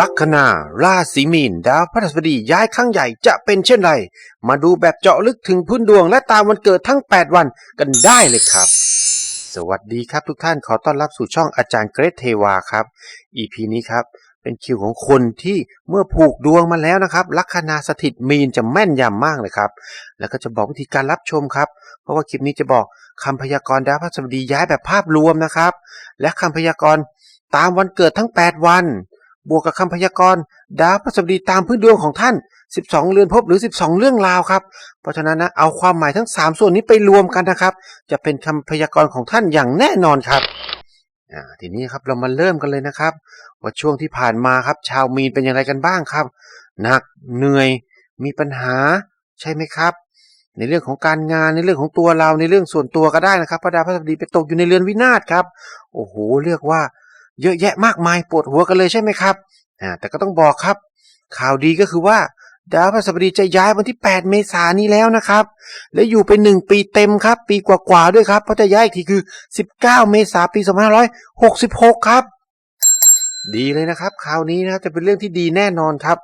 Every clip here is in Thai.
ลัคนาราศีมีน ดาวพฤหัสบดีย้ายครั้งใหญ่จะเป็นเช่นไร มาดูแบบเจาะลึกถึงพื้นดวงและตามวันเกิดทั้ง 8 วันกันได้เลยครับ สวัสดีครับทุกท่านขอต้อนรับสู่ช่องอาจารย์เกรทเทวาครับ EP นี้ครับเป็นคิวของคนที่เมื่อผูกดวงมาแล้วนะครับ ลัคนาสถิตมีนจะแม่นยำมากเลยครับ แล้วก็จะบอกวิธีการรับชมครับ เพราะว่าคลิปนี้จะบอกคำพยากรณ์ดาวพฤหัสบดีย้ายแบบภาพรวมนะครับ และคำพยากรณ์ตามวันเกิดทั้ง 8 วัน บวกกับคำพยากรณ์ดาวพฤหัสบดีตามพื้นดวงของท่าน 12 เรือนภพหรือ 12 เรื่องราวครับ เพราะฉะนั้นนะเอาความหมายทั้ง 3 ส่วนนี้ไปรวมกันนะครับ จะเป็นคำพยากรณ์ของท่านอย่างแน่นอนครับทีนี้ครับเรามาเริ่มกันเลยนะครับ ว่าช่วงที่ผ่านมาครับ ชาวมีนเป็นอย่างไรกันบ้างครับหนักเหนื่อยมีปัญหาใช่ไหมครับ ในเรื่องของการงานในเรื่องของตัวเราในเรื่องส่วนตัวก็ได้นะครับพระดาวพระบดีไปตกอยู่ในเรือนวินาศครับ โอ้โหเรียกว่า เยอะแยะมากมายปวดหัวกันเลยใช่ไหมครับอ่าแต่ก็ต้องบอกครับ ข่าวดีก็คือว่าดาวพฤหัสบดีจะย้ายวันที่ 8 เมษายนนี้แล้วนะครับ และอยู่ไปหนึ่งปีเต็มครับ ปีกว่าๆด้วยครับ เพราะจะย้ายอีกทีคือ 19 เมษายนปี 2566 ครับ ดีเลยนะครับ คราวนี้นะจะเป็นเรื่องที่ดีแน่นอนครับ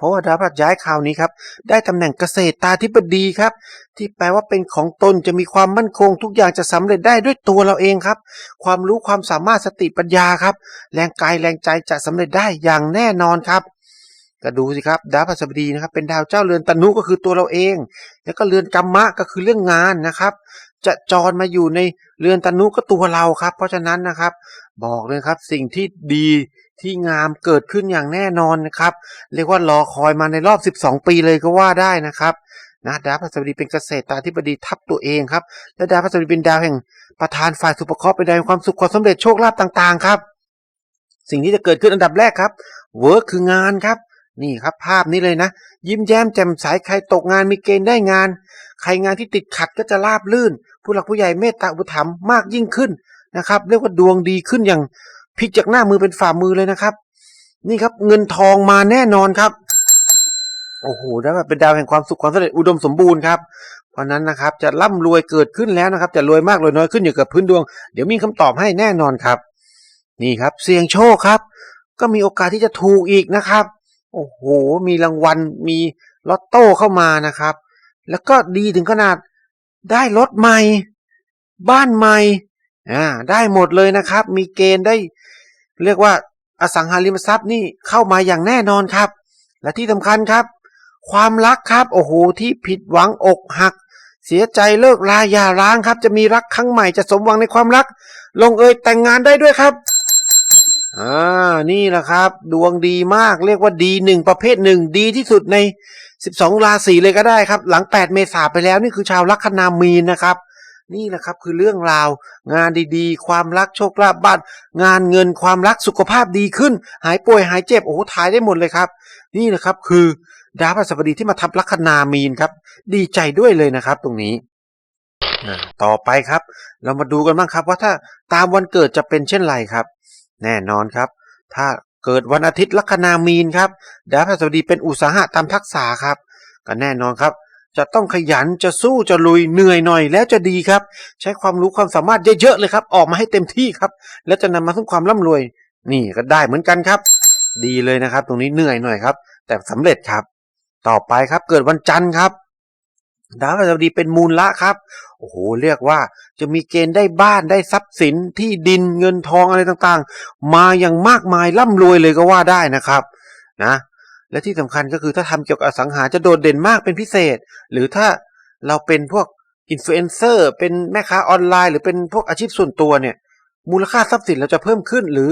เพราะว่าดาวพฤหัสย้ายข่าวนี้ครับ ได้ตำแหน่งเกษตรตาธิบดีครับ ที่แปลว่าเป็นของตนจะมีความมั่นคง ทุกอย่างจะสำเร็จได้ด้วยตัวเราเองครับ ความรู้ความสามารถสติปัญญาครับ แรงกายแรงใจจะสำเร็จได้อย่างแน่นอนครับก็ดูสิครับดาวพฤหัสบดีนะครับ เป็นดาวเจ้าเรือนตนุก็คือตัวเราเอง แล้วก็เรือนกัมมะก็คือเรื่องงานนะครับ จะจรมาอยู่ในเรือนตนุก็ตัวเราครับ เพราะฉะนั้นนะครับ บอกเลยครับสิ่งที่ดี ที่งามเกิดขึ้นอย่างแน่นอนนะครับ เรียกว่ารอคอยมาในรอบ 12 ปีเลยก็ว่าได้นะครับนะดาวพฤหัสบดีเป็นเกษตรตาธิบดีทับตัวเองครับ และดาวพฤหัสบดีเป็นดาวแห่งประธานฝ่ายสุภเคราะห์เป็นดาวแห่งความสุขความสำเร็จโชคลาภต่างๆครับ สิ่งที่จะเกิดขึ้นอันดับแรกครับเวิร์คคืองานครับนี่ครับภาพนี้เลยนะ ยิ้มแย้มแจ่มใสใครตกงานมีเกณฑ์ได้งาน ใครงานที่ติดขัดก็จะราบลื่น ผู้หลักผู้ใหญ่เมตตาอุปถัมภ์มากยิ่งขึ้นนะครับ เรียกว่าดวงดีขึ้นอย่าง พลิกจากหน้ามือเป็นฝ่ามือเลยนะครับ นี่ครับเงินทองมาแน่นอนครับ โอ้โหแล้วเป็นดาวแห่งความสุขความสำเร็จอุดมสมบูรณ์ครับเพราะนั้นนะครับจะร่ำรวยเกิดขึ้นแล้วนะครับ จะรวยมากรวยน้อยขึ้นอยู่กับพื้นดวง เดี๋ยวมีคำตอบให้แน่นอนครับ นี่ครับเสี่ยงโชคครับ ก็มีโอกาสที่จะถูกอีกนะครับ โอ้โห มีรางวัลมีลอตโต้เข้ามานะครับ แล้วก็ดีถึงขนาดได้รถใหม่ บ้านใหม่อ่าได้หมดเลยนะครับ มีเกณฑ์ได้ เรียกว่าอสังหาริมทรัพย์นี่เข้ามาอย่างแน่นอนครับ และที่สำคัญครับ ความรักครับโอ้โหที่ผิดหวังอกหัก เสียใจเลิกลาอย่าร้างครับ จะมีรักครั้งใหม่จะสมหวังในความรัก ลงเอยแต่งงานได้ด้วยครับอ่านี่แหละครับ ดวงดีมากเรียกว่าดีหนึ่งประเภทหนึ่งดีที่สุดใน 12 ราศีเลยก็ได้ครับ หลัง 8 เมษาไปแล้วนี่คือชาวลัคนามีนนะครับ นี่แหละครับคือเรื่องราว งานดีๆ ความรักโชคลาภบ้าน งานเงินความรักสุขภาพดีขึ้น หายป่วยหายเจ็บโอ้โหถ่ายได้หมดเลยครับ นี่แหละครับคือดาวพฤหัสบดีที่มาทับลัคนามีนครับ ดีใจด้วยเลยนะครับ ตรงนี้ต่อไปครับ เรามาดูกันบ้างครับ ว่าถ้าตามวันเกิดจะเป็นเช่นไรครับ แน่นอนครับ ถ้าเกิดวันอาทิตย์ลัคนามีนครับดาวพฤหัสบดีเป็นอุตสาหะตามทักษะครับก็แน่นอนครับ จะต้องขยันจะสู้จะลุยเหนื่อยหน่อยแล้วจะดีครับ ใช้ความรู้ความสามารถเยอะๆเลยครับ ออกมาให้เต็มที่ครับ แล้วจะนำมาซึ่งความร่ำรวย นี่ก็ได้เหมือนกันครับ ดีเลยนะครับ ตรงนี้เหนื่อยหน่อยครับ แต่สำเร็จครับ ต่อไปครับเกิดวันจันทร์ครับดาวพฤหัสบดีเป็นมูลละครับ โอ้โห เรียกว่าจะมีเกณฑ์ได้บ้านได้ทรัพย์สินที่ดินเงินทองอะไรต่างๆ มาอย่างมากมายร่ำรวยเลยก็ว่าได้นะครับ นะ และที่สำคัญก็คือถ้าทำเกี่ยวกับอสังหาจะโดดเด่นมากเป็นพิเศษ หรือถ้าเราเป็นพวกอินฟลูเอนเซอร์เป็นแม่ค้าออนไลน์ หรือเป็นพวกอาชีพส่วนตัวเนี่ย มูลค่าทรัพย์สินเราจะเพิ่มขึ้นหรือ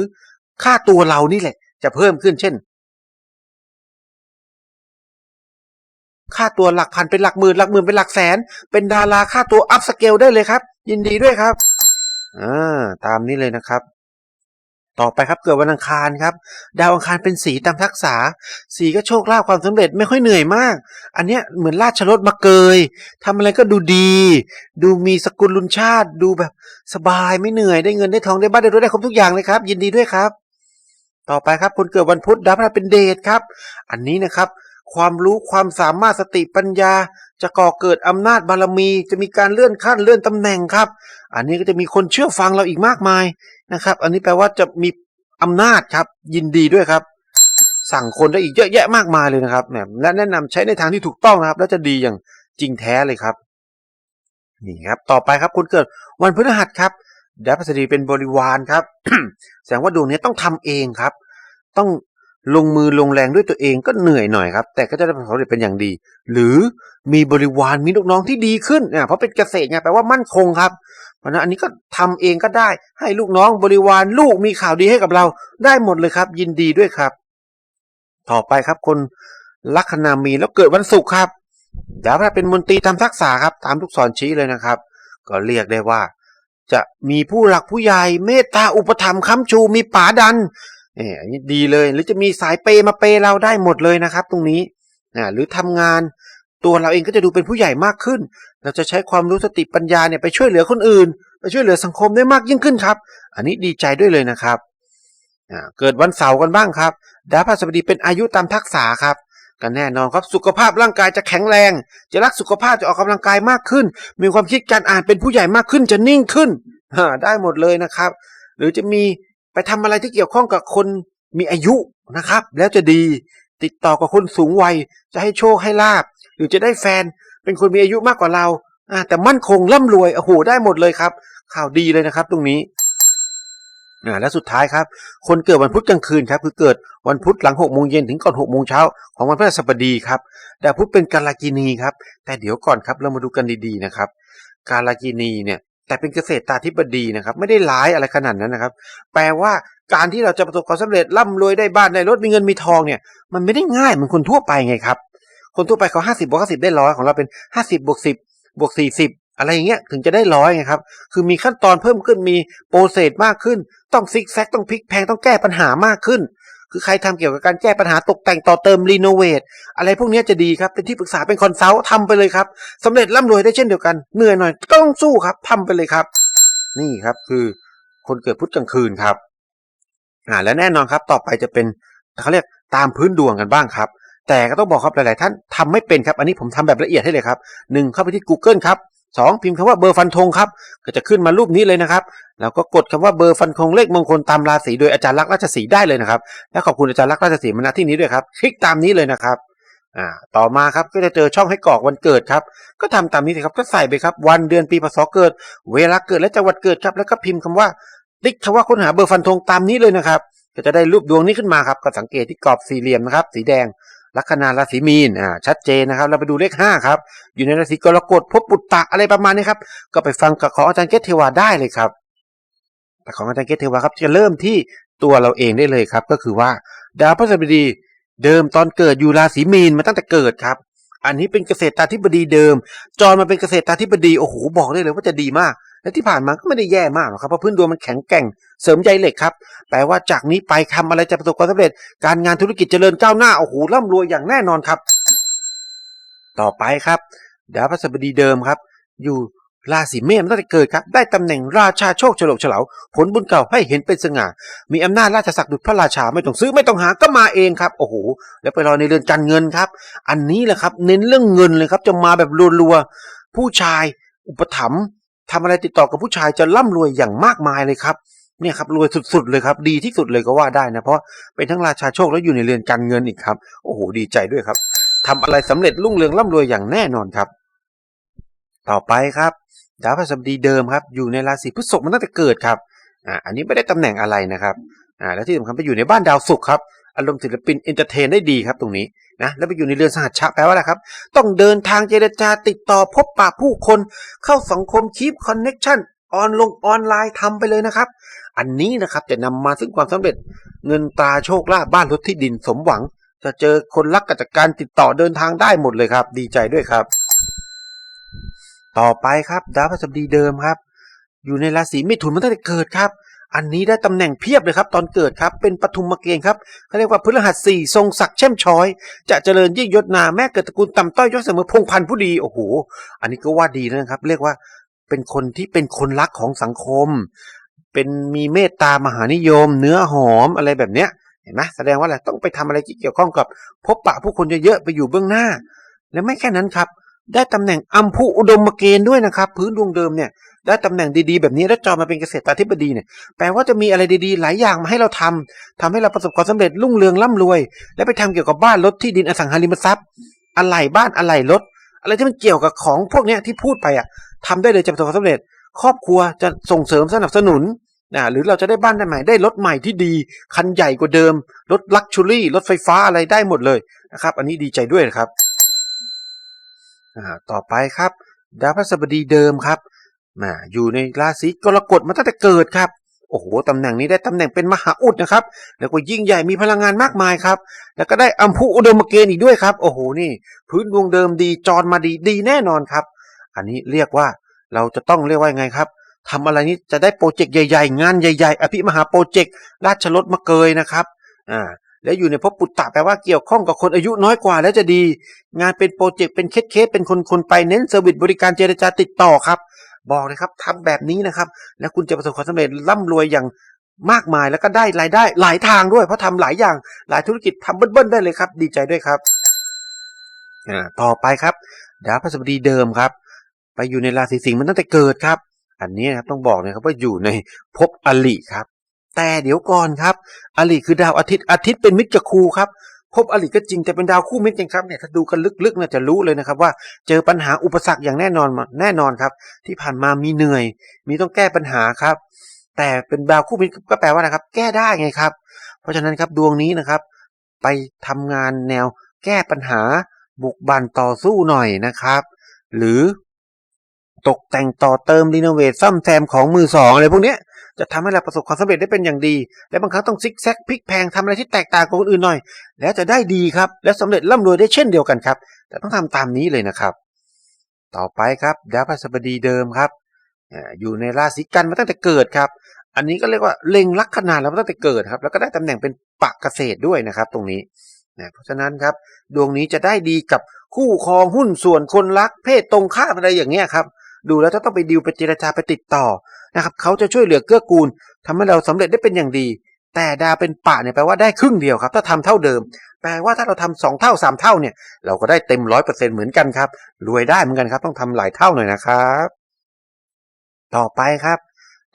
ค่าตัวเรานี่แหละ จะเพิ่มขึ้นเช่น ค่าตัวหลักพันเป็นหลักหมื่นหลักหมื่นเป็นหลักแสน เป็นดาราค่าตัวอัพสเกลได้เลยครับ ยินดีด้วยครับอ่าตามนี้เลยนะครับ ต่อไปครับเกิดวันอังคารครับ ดาวอังคารเป็นสีตามทักษะสีก็โชคลาภความสำเร็จไม่ค่อยเหนื่อยมาก อันเนี้ยเหมือนราชรถมาเกยทำอะไรก็ดูดี ดูมีสกุลลุนชาติ ดูแบบสบายไม่เหนื่อยได้เงินได้ทองได้บ้านได้รถได้ครบทุกอย่างเลยครับ ยินดีด้วยครับ ต่อไปครับคนเกิดวันพุธดาวพฤหัสเป็นเดชครับ อันนี้นะครับ ความรู้ความสามารถสติปัญญา จะก่อเกิดอำนาจบารมี จะมีการเลื่อนขั้นเลื่อนตำแหน่งครับ อันนี้ก็จะมีคนเชื่อฟังเราอีกมากมายนะครับ อันนี้แปลว่าจะมีอำนาจครับ ยินดีด้วยครับ สั่งคนได้อีกเยอะแยะมากมายเลยนะครับแหมและแนะนำใช้ในทางที่ถูกต้องนะครับ แล้วจะดีอย่างจริงแท้เลยครับนี่ครับต่อไปครับคนเกิดวันพฤหัสครับดาวพฤหัสบดีเป็นบริวารครับ แสดงว่าดวงนี้ต้องทำเองครับ ต้อง ลงมือลงแรงด้วยตัวเองก็เหนื่อยหน่อยครับ แต่ก็จะได้ผลสำเร็จเป็นอย่างดี หรือมีบริวารมีลูกน้องที่ดีขึ้นเนี่ยเพราะเป็นเกษตรไงแปลว่ามั่นคงครับ เพราะนั้นอันนี้ก็ทำเองก็ได้ ให้ลูกน้องบริวารลูกมีข่าวดีให้กับเราได้หมดเลยครับ ยินดีด้วยครับ ต่อไปครับคนลัคนามีแล้วเกิดวันศุกร์ครับดาวพฤหัสเป็นมนตรีทำทักษะครับ ตามลูกศรชี้เลยนะครับ ก็เรียกได้ว่า จะมีผู้หลักผู้ใหญ่เมตตาอุปถัมภ์ค้ำชูมีป๋าดัน เนี่ยอันนี้ดีเลยหรือจะมีสายเปย์มาเปย์เราได้หมดเลยนะครับ ตรงนี้นะหรือทำงานตัวเราเองก็จะดูเป็นผู้ใหญ่มากขึ้น เราจะใช้ความรู้สติปัญญาเนี่ยไปช่วยเหลือคนอื่น ไปช่วยเหลือสังคมได้มากยิ่งขึ้นครับ อันนี้ดีใจด้วยเลยนะครับเกิดวันเสาร์กันบ้างครับ ดาวพฤหัสบดีเป็นอายุตามทักษะครับก็แน่นอนครับสุขภาพร่างกายจะแข็งแรง จะรักสุขภาพจะออกกำลังกายมากขึ้น มีความคิดการอ่านเป็นผู้ใหญ่มากขึ้นจะนิ่งขึ้นได้หมดเลยนะครับ หรือจะมี ไปทำอะไรที่เกี่ยวข้องกับคนมีอายุนะครับ แล้วจะดีติดต่อกับคนสูงวัย จะให้โชคให้ลาบ หรือจะได้แฟนเป็นคนมีอายุมากกว่าเราอ่าแต่มั่นคงร่ำรวยโอ้โหได้หมดเลยครับ ข่าวดีเลยนะครับ ตรงนี้่าและสุดท้ายครับ คนเกิดวันพุธกลางคืนครับ คือเกิดวันพุธหลังหกโมงเย็นถึงก่อนหกโมงเช้าของวันพฤหัสบดีครับดาวพุธเป็นกาลกินีครับ แต่เดี๋ยวก่อนครับเรามาดูกันดีๆนะครับ กาลกินีเนี่ย แต่เป็นเกษตรตาธิบดีนะครับ ไม่ได้ร้ายอะไรขนาดนั้นนะครับ แปลว่าการที่เราจะประสบความสำเร็จร่ำรวยได้บ้านได้รถมีเงินมีทองเนี่ย มันไม่ได้ง่ายเหมือนคนทั่วไปไงครับ คนทั่วไปเขาห้าสิบบวกห้าสิบได้ร้อยของเราเป็นห้าสิบบวกสิบบวกสี่สิบอะไรอย่างเงี้ยถึงจะได้ร้อยไงครับ คือมีขั้นตอนเพิ่มขึ้นมีโปรเซสมากขึ้น ต้องซิกแซกต้องพลิกแพงต้องแก้ปัญหามากขึ้น คือใครทำเกี่ยวกับการแก้ปัญหาตกแต่งต่อเติมรีโนเวทอะไรพวกนี้จะดีครับ เป็นที่ปรึกษาเป็นคอนซัลท์ทำไปเลยครับสำเร็จร่ำรวยได้เช่นเดียวกันเหนื่อยหน่อยก็ต้องสู้ครับทำไปเลยครับ นี่ครับคือคนเกิดพุธกลางคืนครับอ่าและแน่นอนครับต่อไปจะเป็นเขาเรียกตามพื้นดวงกันบ้างครับ แต่ก็ต้องบอกครับหลาย ๆ ท่านทำไม่เป็นครับ อันนี้ผมทำแบบละเอียดให้เลยครับหนึ่งเข้าไปที่ Google ครับ สองพิมพ์คำว่าเบอร์ฟันธงครับ ก็จะขึ้นมารูปนี้เลยนะครับ แล้วก็กดคำว่าเบอร์ฟันธงเลขมงคลตามราศีโดยอาจารย์ลักษณ์ราชสีได้เลยนะครับ และขอบคุณอาจารย์ลักษณ์ราชสีมาณที่นี้ด้วยครับ คลิกตามนี้เลยนะครับ อ่า ต่อมาครับ ก็จะเจอช่องให้กรอกวันเกิดครับ ก็ทำตามนี้สิครับ ก็ใส่ไปครับ วันเดือนปีพศเกิด เวลาเกิดและจังหวัดเกิดครับ แล้วก็พิมพ์คำว่าติ๊กคำว่าค้นหาเบอร์ฟันธงตามนี้เลยนะครับ ก็จะได้รูปดวงนี้ขึ้นมาครับ ก็สังเกตที่กรอบสี่เหลี่ยมนะครับ สีแดง ลัคนาราศีมีนอ่าชัดเจนนะครับ เราไปดูเลขห้าครับ อยู่ในราศีกรกฎภพปุตตะอะไรประมาณนี้ครับ ก็ไปฟังกับของอาจารย์เกตเทวาได้เลยครับแต่ของอาจารย์เกตเทวาครับจะเริ่มที่ตัวเราเองได้เลยครับ ก็คือว่าดาวพฤหัสบดีเดิมตอนเกิดอยู่ราศีมีนมาตั้งแต่เกิดครับ อันนี้เป็นเกษตรตาธิบดีเดิม จอนมาเป็นเกษตรตาธิบดีโอ้โหบอกได้เลยว่าจะดีมาก และที่ผ่านมาก็ไม่ได้แย่มากหรอกครับเพราะพื้นดวงมันแข็งแกร่งเสริมใจเหล็กครับแปลว่าจากนี้ไปทำอะไรจะประสบความสำเร็จ การงานธุรกิจเจริญก้าวหน้าโอ้โหร่ำรวยอย่างแน่นอนครับ ต่อไปครับดาวพฤหัสบดีเดิมครับ อยู่ราศีเมษตั้งแต่เกิดครับ ได้ตำแหน่งราชาโชคเฉลิมเฉลาผลบุญเก่าให้เห็นเป็นสง่า มีอำนาจราชศักดิ์ดุจพระราชาไม่ต้องซื้อไม่ต้องหาก็มาเองครับ โอ้โห แล้วไปรอในเรือนการเงินครับ อันนี้แหละครับ เน้นเรื่องเงินเลยครับ จะมาแบบรัวๆผู้ชาย อุปถัมภ์ ทำอะไรติดต่อกับผู้ชายจะร่ำรวยอย่างมากมายเลยครับเนี่ยครับรวยสุดๆเลยครับ ดีที่สุดเลยก็ว่าได้นะเพราะเป็นทั้งราชาโชคแล้วอยู่ในเรือนการเงินอีกครับ โอ้โหดีใจด้วยครับทำอะไรสำเร็จรุ่งเรืองร่ำรวยอย่างแน่นอนครับ ต่อไปครับ ดาวพฤหัสบดีเดิมครับ อยู่ในราศีพฤษภมาตั้งแต่เกิดครับอ่าอันนี้ไม่ได้ตำแหน่งอะไรนะครับอ่าแล้วที่สำคัญไปอยู่ในบ้านดาวศุกร์ครับ อารมณ์ศิลปินเอนเตอร์เทนได้ดีครับตรงนี้นะแล้วไปอยู่ในเรือนสหัชชะแปลว่าอะไรครับ ต้องเดินทางเจรจาติดต่อพบปะผู้คนเข้าสังคมคีปคอนเน็กชันออนลงออนไลน์ทำไปเลยนะครับ อันนี้นะครับจะนำมาซึ่งความสำเร็จเงินตาโชคลาภบ้านรถที่ดินสมหวัง จะเจอคนรักกิจการติดต่อเดินทางได้หมดเลยครับ ดีใจด้วยครับ ต่อไปครับดาวพฤหัสบดีเดิมครับ อยู่ในราศีมิถุนมาตั้งแต่เกิดครับ อันนี้ได้ตำแหน่งเพียบเลยครับ ตอนเกิดครับเป็นปฐุมมเกณฑ์ครับเขาเรียกว่าพฤหัสสี่ทรงศักดิ์แช่มช้อย จะเจริญยิ่งยศนาแม่เกิดตระกูลต่ำต้อยยศเสมอพงพันธุ์ผู้ดีโอ้โหอันนี้ก็ว่าดีนะครับ เรียกว่าเป็นคนที่เป็นคนรักของสังคม เป็นมีเมตตามหานิยม เนื้อหอมอะไรแบบเนี้ยเห็นไหมแสดงว่าอะไรต้องไปทำอะไรที่เกี่ยวข้องกับ พบปะผู้คนเยอะๆไปอยู่เบื้องหน้า และไม่แค่นั้นครับ ได้ตำแหน่งอัมพุอุดมเกณฑ์ด้วยนะครับ พื้นดวงเดิมเนี่ยได้ตำแหน่งดีๆแบบนี้แล้วจอมาเป็นเกษตรธิบดีเนี่ยแปลว่าจะมีอะไรดีๆ หลายอย่างมาให้เราทำทำให้เราประสบความสำเร็จรุ่งเรืองร่ำรวย และไปทำเกี่ยวกับบ้านรถที่ดินอสังหาริมทรัพย์ อะไหล่บ้านอะไหล่รถ อะไรที่มันเกี่ยวกับของพวกเนี้ยที่พูดไปอะทำได้เลยจะประสบความสำเร็จ ครอบครัวจะส่งเสริมสนับสนุนนะหรือเราจะได้บ้านใหม่ได้รถใหม่ที่ดี คันใหญ่กว่าเดิม รถลักชูรี่ รถไฟฟ้าอะไรได้หมดเลยนะครับ อันนี้ดีใจด้วยนะครับ ต่อไปครับ ดาวพฤหัสบดีเดิมครับมาอยู่ในราศีกรกฎมาตั้งแต่เกิดครับโอ้โหตำแหน่งนี้ได้ตำแหน่งเป็นมหาอุดนะครับ แล้วก็ยิ่งใหญ่มีพลังงานมากมายครับ แล้วก็ได้อัมพุอุดมเกณฑ์อีกด้วยครับ โอ้โหนี่ พื้นดวงเดิมดีจรมาดีดีแน่นอนครับ อันนี้เรียกว่าเราจะต้องเรียกว่าไงครับทำอะไรนี้จะได้โปรเจกต์ใหญ่ ๆ งานใหญ่ ๆ อภิมหาโปรเจกต์ราชรถมาเกยนะครับอ่า แล้วอยู่ในภพปุตตะแปลว่าเกี่ยวข้องกับคนอายุน้อยกว่าแล้วจะดี งานเป็นโปรเจกต์เป็นเคสเคสเป็นคนคนไปเน้นเซอร์วิสบริการเจรจาติดต่อครับ บอกเลยครับทำแบบนี้นะครับ แล้วคุณจะประสบความสำเร็จร่ำรวยอย่างมากมายแล้วก็ได้รายได้หลายทางด้วย เพราะทำหลายอย่างหลายธุรกิจทำเบิ้ลๆได้เลยครับ ดีใจด้วยครับต่อไปครับดาวพฤหัสบดีเดิมครับ ไปอยู่ในราศีสิงห์มันตั้งแต่เกิดครับ อันนี้นะครับต้องบอกนะครับว่าอยู่ในภพอลิครับ แต่เดี๋ยวก่อนครับอลิคือดาวอาทิตย์อาทิตย์เป็นมิตรกับครูครับภพอลิก็จริงแต่เป็นดาวคู่มิตรกันครับเนี่ยถ้าดูกันลึกๆเนี่ยจะรู้เลยนะครับว่าเจอปัญหาอุปสรรคอย่างแน่นอนแน่นอนครับ ที่ผ่านมามีเหนื่อย มีต้องแก้ปัญหาครับ แต่เป็นดาวคู่มิตรก็แปลว่านะไรครับ แก้ได้ไงครับ เพราะฉะนั้นครับดวงนี้นะครับ ไปทำงานแนวแก้ปัญหาบุกบันต่อสู้หน่อยนะครับ หรือตกแต่งต่อเติมรีโนเวทซ่อมแซมของมือสองอะไรพวกเนี้ย จะทำให้เราประสบความสำเร็จได้เป็นอย่างดี และบางครั้งต้องซิกแซกพลิกแพงทำอะไรที่แตกต่างกับคนอื่นหน่อย แล้วจะได้ดีครับ และสำเร็จร่ำรวยได้เช่นเดียวกันครับ แต่ต้องทำตามนี้เลยนะครับ ต่อไปครับดาวพฤหัสบดีเดิมครับอยู่ในราศีกันมาตั้งแต่เกิดครับ อันนี้ก็เรียกว่าเล็งลัคนาแล้วมาตั้งแต่เกิดครับ แล้วก็ได้ตำแหน่งเป็นปักเกษตรด้วยนะครับ ตรงนี้นะเพราะฉะนั้นครับ ดวงนี้จะได้ดีกับคู่ครองหุ้นส่วนคนรักเพศตรงข้ามอะไรอย่างเงี้ยครับ ดูแล้วถ้าต้องไปดิวไปเจรจาไปติดต่อนะครับเขาจะช่วยเหลือเกื้อกูลทำให้เราสำเร็จได้เป็นอย่างดี แต่ดาวเป็นปะเนี่ยแปลว่าได้ครึ่งเดียวครับ ถ้าทำเท่าเดิม แปลว่าถ้าเราทำสองเท่าสามเท่าเนี่ย เราก็ได้เต็มร้อยเปอร์เซ็นต์เหมือนกันครับรวยได้เหมือนกันครับ ต้องทำหลายเท่าหน่อยนะครับ ต่อไปครับ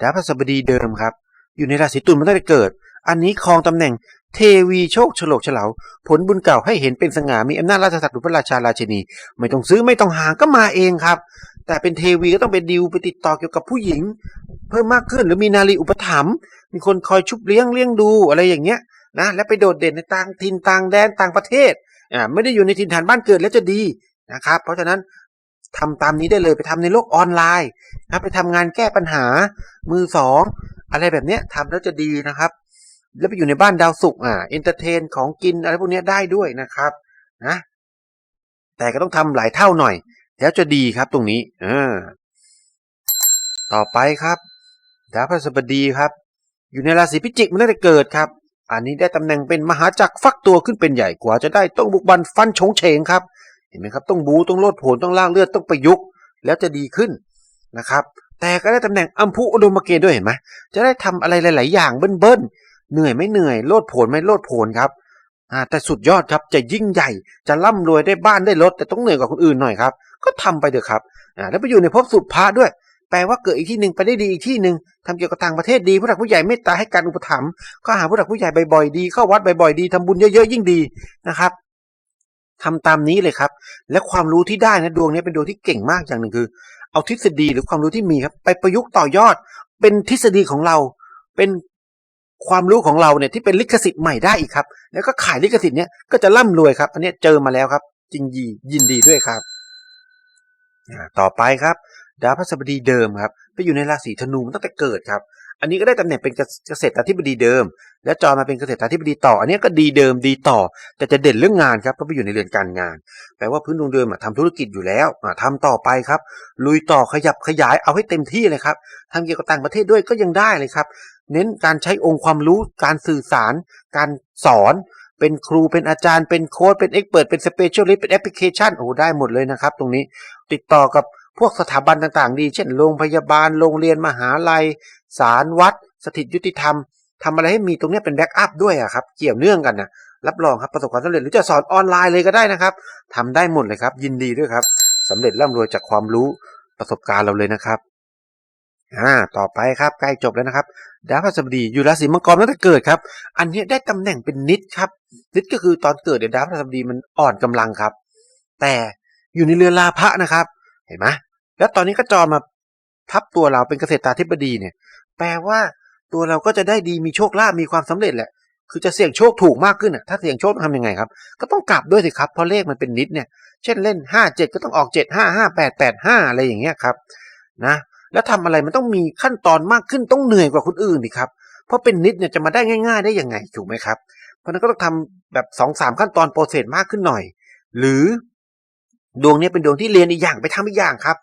ดาวพฤหัสบดีเดิมครับ อยู่ในราศีตุลมาตั้งแต่เกิด อันนี้ครองตำแหน่งเทวีโชคฉลกเฉลาผลบุญเก่าให้เห็นเป็นสง่ามีอำนาจราชสัตว์หรือพระราชาราชินี ไม่ต้องซื้อไม่ต้องหางก็มาเองครับ แต่เป็นเทวีก็ต้องไปดิวไปติดต่อเกี่ยวกับผู้หญิง เพิ่มมากขึ้นหรือมีนารีอุปถัมภ์มีคนคอยชุบเลี้ยงเลี้ยงดูอะไรอย่างเงี้ยนะและไปโดดเด่นในต่างถิ่นต่างแดนต่างประเทศอ่าไม่ได้อยู่ในถิ่นฐานบ้านเกิดแล้วจะดีนะครับ เพราะฉะนั้นทำตามนี้ได้เลยไปทำในโลกออนไลน์นะครับไปทำงานแก้ปัญหามือสองอะไรแบบเนี้ยทำแล้วจะดีนะครับ แล้วไปอยู่ในบ้านดาวสุกอ่าเอนเตอร์เทนของกินอะไรพวกเนี้ยได้ด้วยนะครับนะแต่ก็ต้องทำหลายเท่าหน่อย แล้วจะดีครับตรงนี้เออต่อไปครับดาวพฤหัสบดีครับ อยู่ในราศีพิจิกมันตั้งแต่เกิดครับ อันนี้ได้ตำแหน่งเป็นมหาจักรฟักตัวขึ้นเป็นใหญ่กว่าจะได้ต้องบุกบันฟันชงเฉงครับ เห็นไหมครับ ต้องบูต้องโลดโผนต้องล่างเลือดต้องประยุกต์แล้วจะดีขึ้นนะครับ แต่ก็ได้ตำแหน่งอัมพุอุดมเกณฑ์ด้วยเห็นไหมจะได้ทำอะไรหลาย ๆ อย่างเบิ้ลๆเหนื่อยไม่เหนื่อยโลดโผนไม่โลดโผนครับ อ่าแต่สุดยอดครับจะยิ่งใหญ่จะร่ำรวยได้บ้านได้รถแต่ต้องเหนื่อยกว่าคนอื่นหน่อยครับ ก็ทำไปเถอะครับอ่าแล้วไปอยู่ในภพสุดพระด้วย แปลว่าเกิดอีกที่หนึ่งไปได้ดีอีกที่หนึ่งทำเกี่ยวกับต่างประเทศดีผู้หลักผู้ใหญ่เมตตาให้การอุปถัมภ์ก็หาผู้หลักผู้ใหญ่บ่อยๆดีเข้าวัดบ่อยๆดีทำบุญเยอะๆยิ่งดีนะครับทำตามนี้เลยครับ และความรู้ที่ได้นะดวงนี้เป็นดวงที่เก่งมากอย่างหนึ่งคือ เอาทฤษฎีหรือความรู้ที่มีครับ ไปประยุกต์ต่อยอด เป็นทฤษฎีของเรา เป็น ความรู้ของเราเนี่ยที่เป็นลิขสิทธิ์ใหม่ได้อีกครับ แล้วก็ขายลิขสิทธิ์เนี้ยก็จะร่ำรวยครับ อันนี้เจอมาแล้วครับ จริงยียินดีด้วยครับต่อไปครับดาวพฤหัสบดีเดิมครับไปอยู่ในราศีธนูตั้งแต่เกิดครับ อันนี้ก็ได้ตำแหน่งเป็นเกษตรธิบดีเดิม และจอมาเป็นเกษตรธิบดีต่อ อันนี้ก็ดีเดิมดีต่อ แต่จะเด่นเรื่องงานครับเพราะไปอยู่ในเรือนการงาน แปลว่าพื้นดวงเดิมอะทำธุรกิจอยู่แล้วอะทำต่อไปครับ ลุยต่อขยับขยายเอาให้เต็มที่เลยครับทำเกี่ยวกับต่างประเทศด้วยก็ยังได้เลยครับ เน้นการใช้องค์ความรู้การสื่อสาร การสอน เป็นครูเป็นอาจารย์เป็นโค้ชเป็นเอ็กเปิดเป็นสเปเชียลิสต์เป็นแอปพลิเคชันโอ้ได้หมดเลยนะครับ ตรงนี้ติดต่อกับพวกสถาบันต่างๆ ดี เช่นโรงพยาบาลโรงเรียนมหาลัย ศาลวัด สถิตยุติธรรมทำอะไรให้มีตรงนี้เป็นแบ็กอัพด้วยอะครับเกี่ยวเนื่องกันนะรับรองครับประสบความสำเร็จหรือจะสอนออนไลน์เลยก็ได้นะครับทำได้หมดเลยครับ ยินดีด้วยครับสำเร็จร่ำรวยจากความรู้ประสบการณ์เราเลยนะครับ อ่าต่อไปครับใกล้จบแล้วนะครับดาวพฤหัสบดีอยู่ราศีมังกรตั้งแต่เกิดครับ อันนี้ได้ตำแหน่งเป็นนิดครับ นิดก็คือตอนเกิดเนี่ยวดาวพฤหัสบดีมันอ่อนกำลังครับ แต่อยู่ในเรือนลาภะนะครับ เห็นไหมแล้วตอนนี้ก็จรมาทับตัวเราเป็นเกษตราธิบดีเนี่ย แปลว่าตัวเราก็จะได้ดีมีโชคลาภมีความสำเร็จแหละ คือจะเสี่ยงโชคถูกมากขึ้นอะถ้าเสี่ยงโชคทำยังไงครับ ก็ต้องกลับด้วยสิครับเพราะเลขมันเป็นนิดเนี่ย เช่นเล่นห้าเจ็ดก็ต้องออกเจ็ดห้าห้าแปดแปดห้าอะไรอย่างเงี้ยครับ นะ แล้วทำอะไรมันต้องมีขั้นตอนมากขึ้นต้องเหนื่อยกว่าคนอื่นดิครับ เพราะเป็นนิดเนี่ยจะมาได้ง่าย ๆ ได้ยังไงถูกไหมครับ เพราะนั้นก็ต้องทำแบบสองสามขั้นตอนโปรเซสมากขึ้นหน่อย หรือดวงเนี้เป็นดวงที่เรียนอีกอย่างไปทำอีกอย่างครับ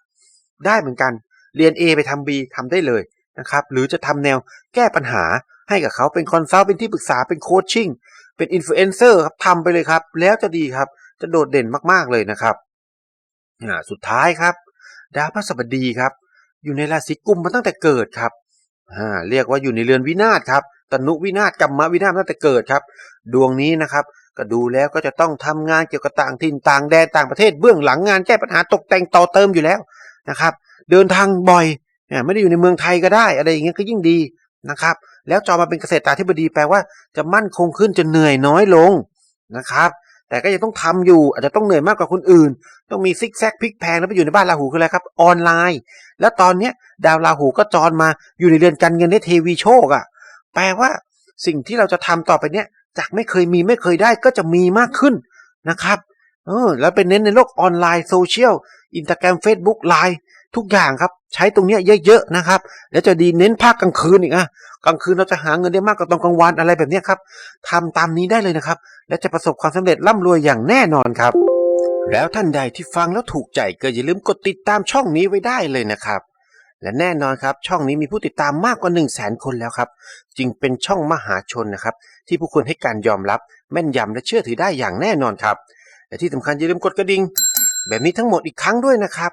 ได้เหมือนกันเรียน A ไปทำ B ทำได้เลยนะครับ หรือจะทำแนวแก้ปัญหาให้กับเขาเป็นคอนซัลท์เป็นที่ปรึกษาเป็นโคชชิ่งเป็นอินฟลูเอนเซอร์ครับทำไปเลยครับ แล้วจะดีครับ จะโดดเด่นมากๆเลยนะครับอ่าสุดท้ายครับ ดาวพฤหัสบดีครับ อยู่ในราศีกุมมาตั้งแต่เกิดครับอ่าเรียกว่าอยู่ในเรือนวินาศครับตนุวินาศกรรมวินาศตั้งแต่เกิดครับ ดวงนี้นะครับ ก็ดูแล้วก็จะต้องทำงานเกี่ยวกับต่างถิ่นต่างแดนต่างประเทศเบื้องหลังงานแก้ปัญหาตกแต่งต่อเติมอยู่แล้วนะครับ เดินทางบ่อยไม่ได้อยู่ในเมืองไทยก็ได้ อะไรอย่างเงี้ยก็ยิ่งดีนะครับ แล้วจอมาเป็นเกษตรตาธิบดีแปลว่าจะมั่นคงขึ้นจะเหนื่อยน้อยลงนะครับ แต่ก็ยังต้องทำอยู่ อาจจะต้องเหนื่อยมากกว่าคนอื่น ต้องมีซิกแซกพลิกแพงแล้วไปอยู่ในบ้านราหูคืออะไรครับ ออนไลน์ แล้วตอนเนี้ยดาวราหูก็จรมาอยู่ในเรือนการเงินได้เทวีโชคอะ่ะ แปลว่าสิ่งที่เราจะทำต่อไปเนี้ยจากไม่เคยมีไม่เคยได้ก็จะมีมากขึ้นนะครับเออแล้วเป็นเน้นในโลกออนไลน์โซเชียลอินสตาแกรมเฟซบุ๊กไลน์ ทุกอย่างครับ ใช้ตรงเนี้ยเยอะๆนะครับ แล้วจะดีเน้นภาคกลางคืนอีกอะกลางคืนเราจะหาเงินได้มากกว่าตอนกลางวันอะไรแบบนี้ครับทำตามนี้ได้เลยนะครับ และจะประสบความสำเร็จร่ำรวยอย่างแน่นอนครับ แล้วท่านใดที่ฟังแล้วถูกใจก็อย่าลืมกดติดตามช่องนี้ไว้ได้เลยนะครับและแน่นอนครับ ช่องนี้มีผู้ติดตามมากกว่า 1 0 0 0 0แสนคนแล้วครับ จึงเป็นช่องมหาชนนะครับ ที่ผู้คนให้การยอมรับ แม่นยำและเชื่อถือได้อย่างแน่นอนครับ และที่สำคัญอย่าลืมกดกระดิ่งแบบนี้ทั้งหมดอีกครั้งด้วยนะครับ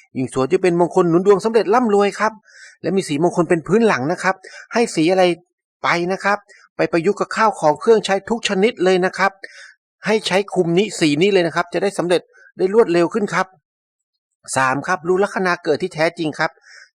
ยิ่งสวยจะเป็นมงคลหนุนดวงสำเร็จร่ำรวยครับ และมีสีมงคลเป็นพื้นหลังนะครับ ให้สีอะไรไปนะครับ ไปประยุกต์กับข้าวของเครื่องใช้ทุกชนิดเลยนะครับ ให้ใช้คุมนี้สีนี้เลยนะครับ จะได้สำเร็จได้รวดเร็วขึ้นครับสามครับรู้ลัคนาเกิดที่แท้จริงครับ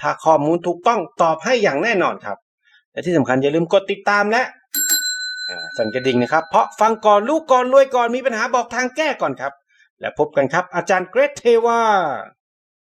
ถ้าข้อมูลถูกต้องตอบให้อย่างแน่นอนครับ และที่สำคัญอย่าลืมกดติดตามและสั่นกระดิ่งนะครับ เพราะฟังก่อนลูกก่อนรวยก่อนมีปัญหาบอกทางแก้ก่อนครับ และพบกันครับอาจารย์เกรทเทวา